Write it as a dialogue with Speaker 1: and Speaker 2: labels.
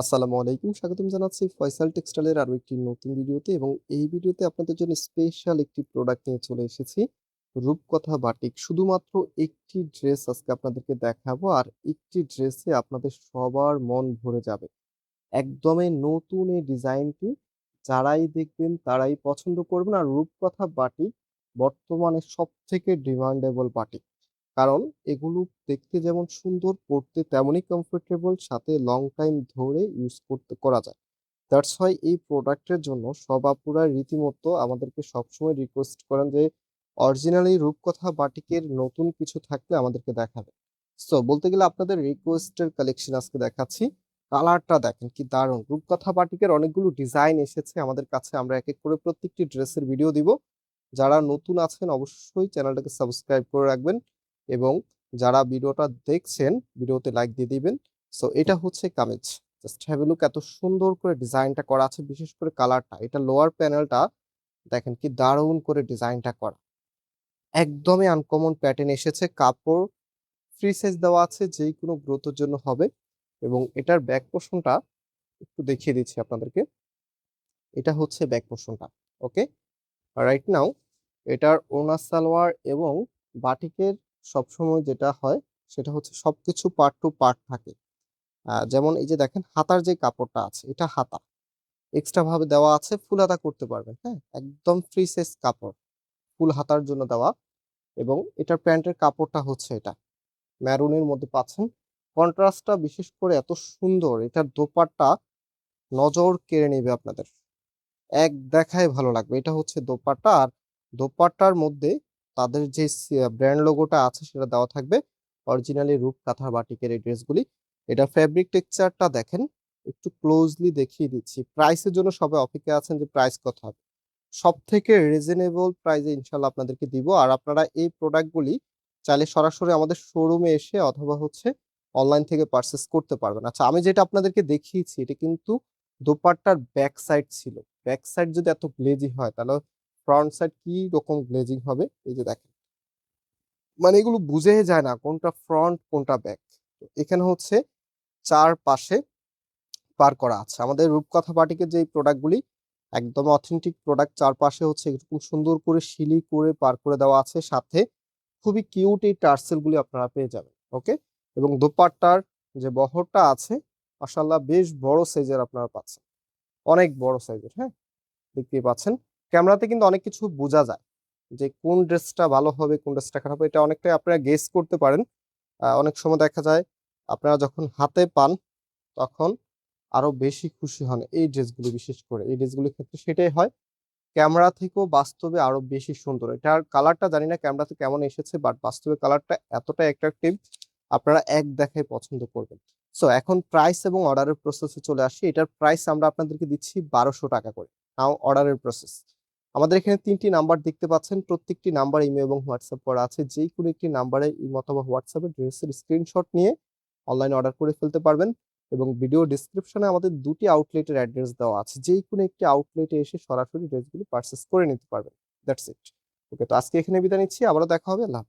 Speaker 1: আসসালামু আলাইকুম, স্বাগতম জানাচ্ছি ফয়সাল টেক্সটাইলের আরও একটি নতুন ভিডিওতে এবং এই ভিডিওতে আপনাদের জন্য স্পেশাল একটি প্রোডাক্ট নিয়ে চলে এসেছি। রূপকথা বাটিক, শুধুমাত্র একটি ড্রেস আজকে আপনাদেরকে দেখাবো আর একটি ড্রেসে আপনাদের সবার মন ভরে যাবে। একদমই নতুন এই ডিজাইনটি, যারাই দেখবেন তারাই পছন্দ করবেন। আর রূপকথা বাটিক বর্তমানে সব থেকে ডিমান্ডেবল বাটিক। কারণ এগুলো দেখতে যেমন সুন্দর, পড়তে তেমনই কমফোর্টেবল সাথে লং টাইম ধরে ইউজ করতে, করা যায়। দ্যাটস হয় এই প্রোডাক্টের জন্য সব আপুরা রীতিমতো আমাদেরকে সবসময় রিকোয়েস্ট করেন যে অরিজিনালি রূপকথা বাটিকের নতুন কিছু থাকলে আমাদেরকে দেখাবে সো বলতে গেলে আপনাদের রিকোয়েস্টের কালেকশন আজকে দেখাচ্ছি। কালারটা দেখেন কি দারুণ। রূপকথা বাটিকের অনেকগুলো ডিজাইন এসেছে আমাদের কাছে। আমরা এক এক করে প্রত্যেকটি ড্রেসের ভিডিও দিব। যারা নতুন আছেন অবশ্যই চ্যানেলটাকে সাবস্ক্রাইব করে রাখবেন। এবং যারা ভিডিওটা দেখছেন, ভিডিওতে লাইক দিয়ে দিবেন। সো এটা হচ্ছে কামিজ। জাস্ট হ্যাভ লুক এত সুন্দর করে ডিজাইনটা করা আছে, বিশেষ করে কালারটা। এটা লোয়ার প্যানেলটা দেখেন কি দারুণ করে ডিজাইনটা করা। একদমই আনকমন প্যাটার্ন এসেছে। কাপড় ফ্রি সাইজ দেওয়া আছে যে কোনো গ্রোথের জন্য হবে। এবং এটার ব্যাক পোর্শনটা একটু দেখিয়ে দিচ্ছি আপনাদেরকে। এটা হচ্ছে ব্যাক পোর্শনটা ওকে রাইট নাও এটার ওনার সালোয়ার এবং বাটিকের সবসময় যেটা হয় সেটা হচ্ছে সবকিছু পার্ট টু পার্ট থাকে। যেমন এই যে দেখেন হাতার যে কাপড়টা আছে, এটা হাতা। এক্সট্রা ভাবে দেওয়া আছে ফুল হাতা করতে পারবেন হ্যাঁ? একদম ফ্রি সাইজ কাপড় ফুল হাতার জন্য দেওয়া। এবং এটার প্যান্টের কাপড়টা হচ্ছে এটা। ম্যারুনের মধ্যে পাচ্ছেন। কন্ট্রাস্টটা বিশেষ করে এত সুন্দর, এটার দোপাট্টা নজর কেড়ে নেবে আপনাদের। এক দেখায় ভালো লাগবে। এটা হচ্ছে দোপাট্টা। আর দোপাট্টার মধ্যে তাদের যে ব্র্যান্ড লোগোটা আছে সেটা দেওয়া থাকবে। অরিজিনালি রূপ কাঁথা বাটিকের এই ড্রেসগুলি। এটা ফ্যাব্রিক টেক্সচারটা দেখেন, একটু ক্লোজলি দেখিয়ে দিচ্ছি। প্রাইসের জন্য সবাই অপেক্ষা আছেন যে প্রাইস কত হবে। সব থেকে রিজনেবল প্রাইসে ইনশাল্লাহ আপনাদেরকে দিব। আর আপনারা এই প্রোডাক্টগুলি চাইলে সরাসরি আমাদের শোরুমে এসে অথবা হচ্ছে অনলাইন থেকে পারচেস করতে পারবেন। আচ্ছা আমি যেটা আপনাদেরকে দেখিয়েছি, এটা কিন্তু দোপাট্টার ব্যাক সাইড ছিল। ব্যাক সাইড যদি এত গ্লেজি হয়, তাহলে ফ্রন্ট সাইড কি রকম গ্লেজিং হবে? এই যে দেখেন। মানে এগুলো বুঝে যায় না কোনটা ফ্রন্ট কোনটা ব্যাক এখানে হচ্ছে চার পাশে পার করা আছে। আমাদের রূপকথা বাটিকের যে প্রোডাক্টগুলি একদম অথেন্টিক প্রোডাক্ট চারপাশে হচ্ছে এরকম সুন্দর করে শিলি করে পার করে দেওয়া আছে। সাথে খুবই কিউট এই টার্সেলগুলি আপনারা পেয়ে যাবেন ওকে এবং দোপাট্টার যে বহরটা আছে মাসাল্লাহ বেশ বড় সাইজের আপনারা পাচ্ছেন। অনেক বড় সাইজের হ্যাঁ? দেখতেই পাচ্ছেন। ক্যামেরাতে কিন্তু অনেক কিছু বোঝা যায় যে কোন ড্রেসটা ভালো হবে, কোন ড্রেসটা খারাপ হবে। এটা অনেকটাই আপনারা গেস করতে পারেন। অনেক সময় দেখা যায় আপনারা যখন হাতে পান তখন আরও বেশি খুশি হন এই ড্রেসগুলো বিশেষ করে। এই ড্রেসগুলোর ক্ষেত্রে সেটাই হয়। ক্যামেরা থেকেও বাস্তবে আরও বেশি সুন্দর। এটার কালারটা জানি না ক্যামেরাতে কেমন এসেছে বাট বাস্তবে কালারটা এতটা অ্যাট্রাকটিভ আপনারা এক দেখায় পছন্দ করবেন। সো এখন প্রাইস এবং অর্ডারের প্রসেসে চলে আসি। এটার প্রাইস আমরা আপনাদেরকে দিচ্ছি বারোশো টাকা করে। নাও অর্ডারের প্রসেস আমাদের এখানে তিনটি নাম্বার দেখতে পাচ্ছেন। প্রত্যেকটি নাম্বার ইমেল এবং হোয়াটসঅ্যাপ করা আছে। যে কোনো একটি নাম্বারে ইমো অথবা হোয়াটসঅ্যাপে ড্রেসের স্ক্রিনশট নিয়ে অনলাইনে অর্ডার করে ফেলতে পারবেন এবং ভিডিও ডিসক্রিপশনে আমাদের দুটি আউটলেটের অ্যাড্রেস দেওয়া আছে। যে কোনো একটি আউটলেটে এসে সরাসরি ড্রেসগুলি পারচেস করে নিতে পারবেন। That's it. ওকে, তো আজকে এখানে বিদায় নিচ্ছি। আবারও দেখা হবে। আল্লাহ